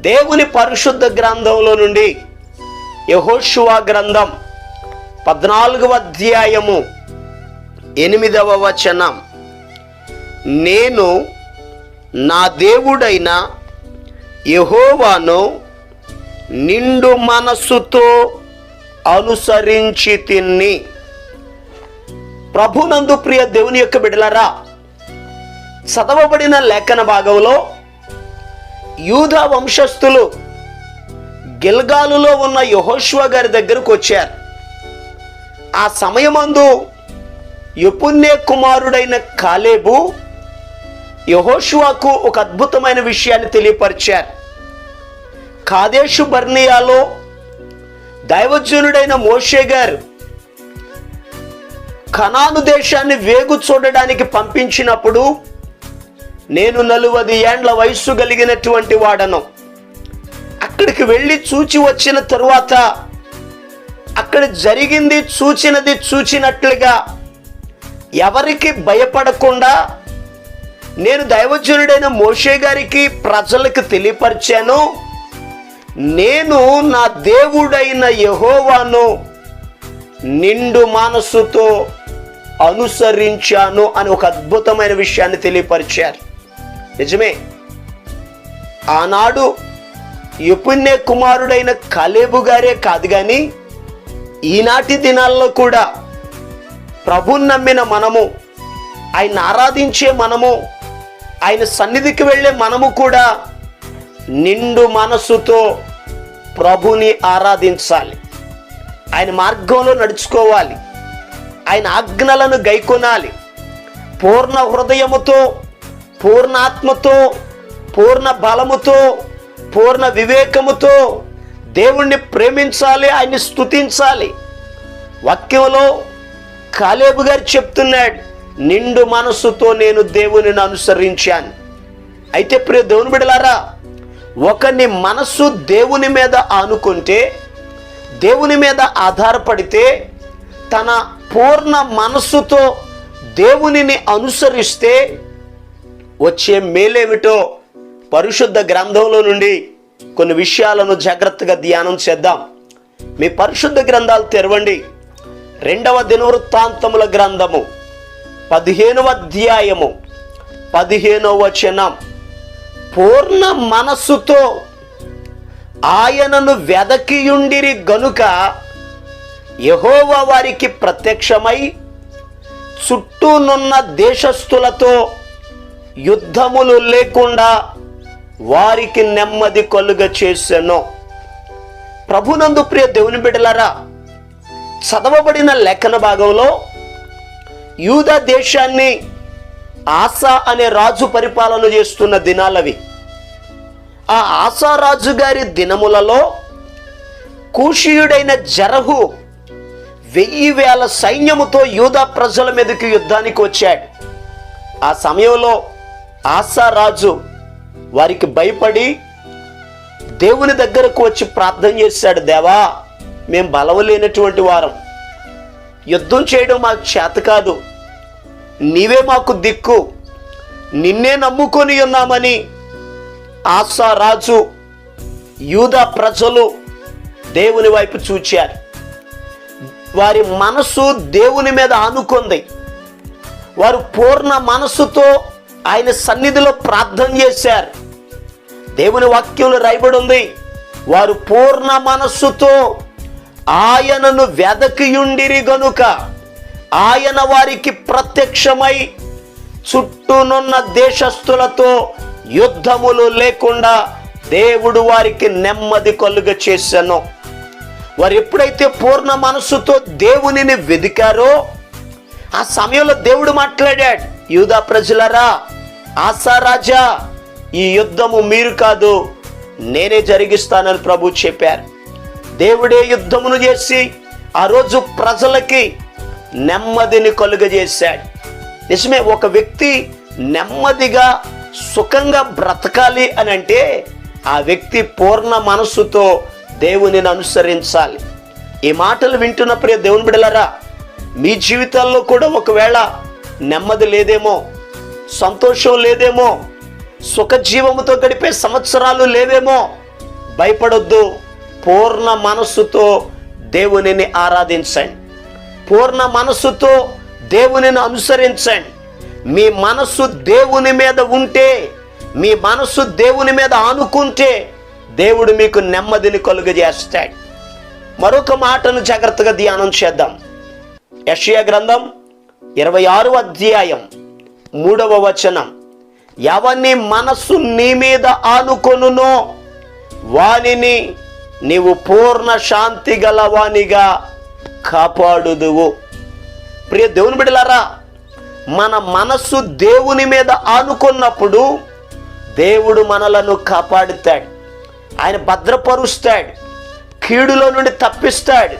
దేవుని పరిశుద్ధ గ్రంథంలో నుండి యహోషువా గ్రంథం పద్నాలుగవ అధ్యాయము ఎనిమిదవ వచనం. నేను నా దేవుడైన యహోవాను నిండు మనస్సుతో అనుసరించి తిన్ని. ప్రభునందు ప్రియ దేవుని యొక్క బిడలరా చదవబడిన లేఖన భాగంలో యూదా వంశస్థులు గిల్గాలులో ఉన్న యహోష్వ గారి దగ్గరకు వచ్చారు. ఆ సమయమందు యపున్నే కుమారుడైన కాలేబు యహోషువాకు ఒక అద్భుతమైన విషయాన్ని తెలియపరిచారు. కాదేశు బర్నియాలో దైవజనుడైన మోషే గారు కనాను దేశాన్ని వేగు చూడడానికి పంపించినప్పుడు నేను నలువది ఏండ్ల వయస్సు కలిగినటువంటి వాడను. అక్కడికి వెళ్ళి చూచి వచ్చిన తరువాత అక్కడ జరిగింది చూచినది చూచినట్లుగా ఎవరికి భయపడకుండా నేను దైవజనుడైన మోషే గారికి ప్రజలకు తెలియపరిచాను. నేను నా దేవుడైన యహోవాను నిండు మనస్సుతో అనుసరించాను అని ఒక అద్భుతమైన విషయాన్ని తెలియపరిచారు. నిజమే. ఆనాడు యపుణ్య కుమారుడైన కలేబు గారే కాదు కానీ ఈనాటి దినాల్లో కూడా ప్రభుని నమ్మిన మనము ఆయన ఆరాధించే మనము ఆయన సన్నిధికి వెళ్ళే మనము కూడా నిండు మనసుతో ప్రభుని ఆరాధించాలి. ఆయన మార్గంలో నడుచుకోవాలి. ఆయన ఆజ్ఞలను గైకొనాలి. పూర్ణ హృదయముతో పూర్ణాత్మతో పూర్ణ బలముతో పూర్ణ వివేకముతో దేవుణ్ణి ప్రేమించాలి ఆయన్ని స్తుతించాలి. వాక్యంలో కాలేబు గారు చెప్తున్నాడు నిండు మనస్సుతో నేను దేవునిని అనుసరించాను. అయితే ప్రియ దేవుని బిడలారా ఒకని మనస్సు దేవుని మీద ఆనుకుంటే దేవుని మీద ఆధారపడితే తన పూర్ణ మనస్సుతో దేవునిని అనుసరిస్తే వచ్చే మేలేమిటో పరిశుద్ధ గ్రంథంలో నుండి కొన్ని విషయాలను జాగ్రత్తగా ధ్యానం చేద్దాం. మీ పరిశుద్ధ గ్రంథాలు తెరవండి. రెండవ దినవృత్తాంతముల గ్రంథము పదిహేనవ అధ్యాయము పదిహేనవ వచనం. పూర్ణ మనస్సుతో ఆయనను వెదకియుండిరి గనుక యహోవ వారికి ప్రత్యక్షమై చుట్టూనున్న దేశస్థులతో యుద్ధములు లేకుండా వారికి నెమ్మది కలుగ చేసెను. ప్రభునందు ప్రియ దేవుని బిడ్డలారా చదవబడిన లేఖన భాగంలో యూదా దేశాన్ని ఆసా అనే రాజు పరిపాలన చేస్తున్న దినాలవి. ఆ ఆసారాజు గారి దినములలో కూషీయుడైన జరహు వెయ్యి వేల సైన్యముతో యూదా ప్రజల మీదకి యుద్ధానికి వచ్చాడు. ఆ సమయంలో ఆసా రాజు వారికి భయపడి దేవుని దగ్గరకు వచ్చి ప్రార్థన చేశాడు దేవా మేము బలవలేనటువంటి వారం. యుద్ధం చేయడం మాకు చేత కాదు. నీవే మాకు దిక్కు. నిన్నే నమ్ముకొని ఉన్నామని ఆసా రాజు యూదా ప్రజలు దేవుని వైపు చూచారు. వారి మనసు దేవుని మీద ఆనుకుంది. వారు పూర్ణ మనస్సుతో ఆయన సన్నిధిలో ప్రార్థన చేశారు. దేవుని వాక్యంలో రాయబడి ఉంది వారు పూర్ణ మనస్సుతో ఆయనను వెదకియుండిరి గనుక ఆయన వారికి ప్రత్యక్షమై చుట్టూనున్న దేశస్థులతో యుద్ధములు లేకుండా దేవుడు వారికి నెమ్మది కలుగ చేశాను. వారు ఎప్పుడైతే పూర్ణ మనస్సుతో దేవునిని వెదికారో ఆ సమయంలో దేవుడు మాట్లాడాడు యూదా ప్రజలరా ఆశారాజా ఈ యుద్ధము మీరు కాదు నేనే జరిగిస్తానని ప్రభు చెప్పారు. దేవుడే యుద్ధమును చేసి ఆ రోజు ప్రజలకి నెమ్మదిని కలుగజేశాడు. నిజమే ఒక వ్యక్తి నెమ్మదిగా సుఖంగా బ్రతకాలి అని అంటే ఆ వ్యక్తి పూర్ణ మనస్సుతో దేవునిని అనుసరించాలి. ఈ మాటలు వింటున్న ప్రియ దేవుని బిడలరా మీ జీవితాల్లో కూడా ఒకవేళ నెమ్మది లేదేమో సంతోషం లేదేమో సుఖజీవముతో గడిపే సంవత్సరాలు లేవేమో భయపడొద్దు. పూర్ణ మనస్సుతో దేవునిని ఆరాధించండి. పూర్ణ మనస్సుతో దేవునిని అనుసరించండి. మీ మనస్సు దేవుని మీద ఉంటే మీ మనస్సు దేవుని మీద ఆనుకుంటే దేవుడు మీకు నెమ్మదిని కలుగజేస్తాడు. మరొక మాటను జాగ్రత్తగా ధ్యానం చేద్దాం. యషియా గ్రంథం ఇరవై ఆరు అధ్యాయం మూడవ వచనం. ఎవని మనస్సు నీ మీద ఆనుకొనునో వానిని నీవు పూర్ణ శాంతి గలవానిగా కాపాడుదువు. ప్రియ దేవుని బిడలారా మన మనస్సు దేవుని మీద ఆనుకున్నప్పుడు దేవుడు మనలను కాపాడుతాడు. ఆయన భద్రపరుస్తాడు. కీడులో నుండి తప్పిస్తాడు.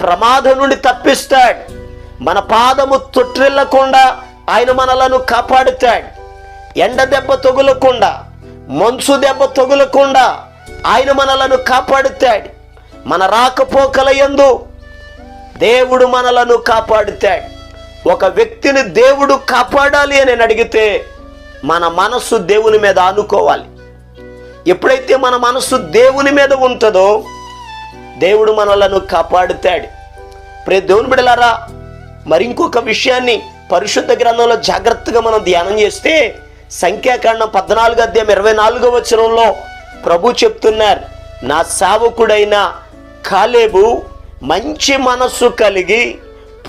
ప్రమాదం నుండి తప్పిస్తాడు. మన పాదము తొట్టిల్లకుండా ఆయన మనలను కాపాడుతాడు. ఎండ దెబ్బ తగులకుండా మంచు దెబ్బ తగులకుండా ఆయన మనలను కాపాడుతాడు. మన రాకపోకల ఎందు దేవుడు మనలను కాపాడుతాడు. ఒక వ్యక్తిని దేవుడు కాపాడాలి అని అడిగితే మన మనస్సు దేవుని మీద ఆనుకోవాలి. ఎప్పుడైతే మన మనస్సు దేవుని మీద ఉంటుందో దేవుడు మనలను కాపాడుతాడు. ప్రే దేవుని బిడలారా మరి ఇంకొక విషయాన్ని పరిశుద్ధ గ్రంథంలో జాగ్రత్తగా మనం ధ్యానం చేస్తే సంఖ్యాకాండం పద్నాలుగు అధ్యాయం ఇరవై నాలుగో వచనంలో ప్రభు చెప్తున్నారు నా సేవకుడైన కాలేబు మంచి మనస్సు కలిగి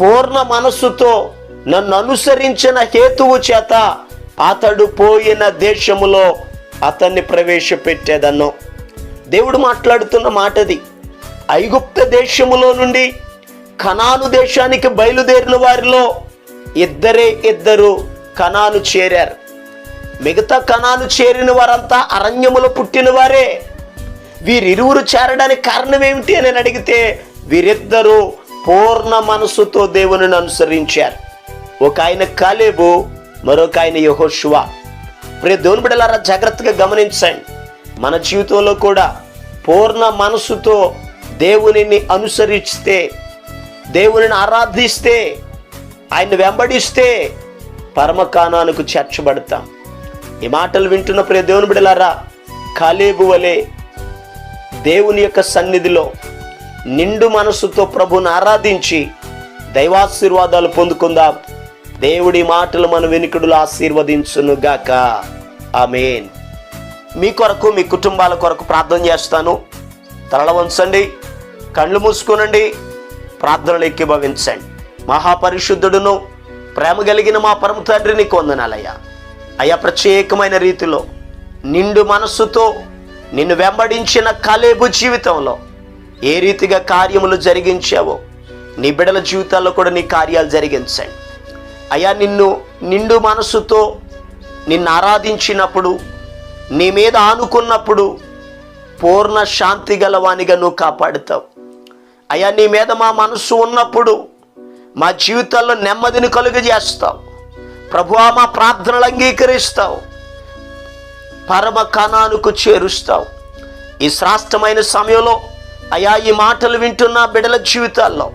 పూర్ణ మనస్సుతో నన్ను అనుసరించిన హేతువు చేత అతడు పోయిన దేశములో అతన్ని ప్రవేశపెట్టేదన్నో. దేవుడు మాట్లాడుతున్న మాటది ఐగుప్త దేశములో నుండి కనాను దేశానికి బయలుదేరిన వారిలో ఇద్దరే ఇద్దరు కనాను చేరారు. మిగతా కణాలు చేరిన వారంతా అరణ్యములో పుట్టిన వారే. వీరిరువురు చేరడానికి కారణం ఏమిటి అని అడిగితే వీరిద్దరూ పూర్ణ మనసుతో దేవుని అనుసరించారు. ఒక ఆయన కాలేబు మరొక ఆయన యహోశువ ప్రే దేవుని బిడలారా జాగ్రత్తగా గమనించండి. మన జీవితంలో కూడా పూర్ణ మనసుతో దేవునిని అనుసరిస్తే దేవునిని ఆరాధిస్తే ఆయన్ని వెంబడిస్తే పరమకానానికి చేర్చబడతాం. ఈ మాటలు వింటున్న ప్రియ దేవుని బిడలారా కాలేబు వలె దేవుని యొక్క సన్నిధిలో నిండు మనసుతో ప్రభుని ఆరాధించి దైవాశీర్వాదాలు పొందుకుందాం. దేవుడి మాటలు మన వెనుకడులు ఆశీర్వదించునుగాక. ఆమెన్. మీ కొరకు మీ కుటుంబాల కొరకు ప్రార్థన చేస్తాను. తలల వంచండి కళ్ళు మూసుకోనండి. ప్రార్థనలు ఎక్కిభవించండి. మహాపరిశుద్ధుడును ప్రేమ కలిగిన మా పరమ తండ్రిని కొందనాలయ్యా. అయ్యా ప్రత్యేకమైన రీతిలో నిండు మనస్సుతో నిన్ను వెంబడించిన కలేబు జీవితంలో ఏ రీతిగా కార్యములు జరిగించావో నీ బిడల జీవితాల్లో కూడా నీ కార్యాలు జరిగించండి. అయ్యా నిన్ను నిండు మనస్సుతో నిన్ను ఆరాధించినప్పుడు నీ మీద ఆనుకున్నప్పుడు పూర్ణ శాంతి గలవానిగా నువ్వు కాపాడుతావు. అయ్యా నీ మీద మా మనస్సు ఉన్నప్పుడు మా జీవితాల్లో నెమ్మదిని కలుగజేస్తావు ప్రభువా మా ప్రార్థనలు అంగీకరిస్తావు. పరమ కణానికి చేరుస్తావు. ఈ శ్రాష్టమైన సమయంలో అయా ఈ మాటలు వింటున్న బిడల జీవితాల్లో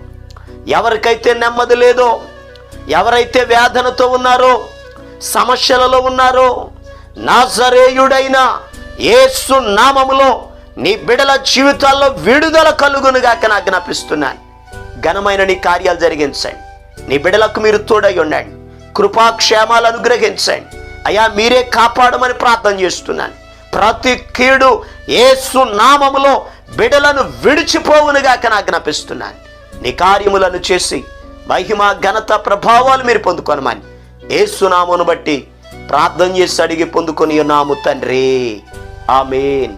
ఎవరికైతే నెమ్మది లేదో ఎవరైతే వేదనతో ఉన్నారో సమస్యలలో ఉన్నారో నాజరేయుడైన ఏసు నామములో నీ బిడల జీవితాల్లో విడుదల కలుగునుగా జ్ఞాపిస్తున్నాను. ఘనమైన నీ కార్యాలు జరిగించండి. నీ బిడలకు మీరు తోడై ఉండండి. కృపాక్షేమాలు అనుగ్రహించండి. అయ్యా మీరే కాపాడమని ప్రార్థన చేస్తున్నాను. ప్రతి కీడు ఏసు నామములో బిడలను విడిచిపోవునుగా జ్ఞాపిస్తున్నాను. నీ కార్యములను చేసి మహిమ ఘనత ప్రభావాలు మీరు పొందుకొనమని ఏసునామను బట్టి ప్రార్థన చేసి అడిగి పొందుకొని ఉన్నాము తండ్రి. ఆమెన్.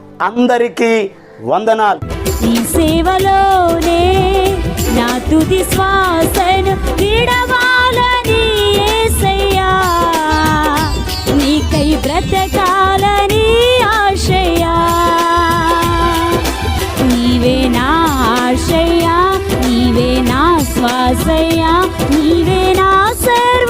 అందరికీ వందనాలు. ఈ సేవలోనే నా తుది శ్వాసను విడవాలని యేసయ్యా నీకై బ్రతకాలని ఆశయా నీవే నా ఆశయా నీవే నా శ్వాసయ్యా నీవే నా సర్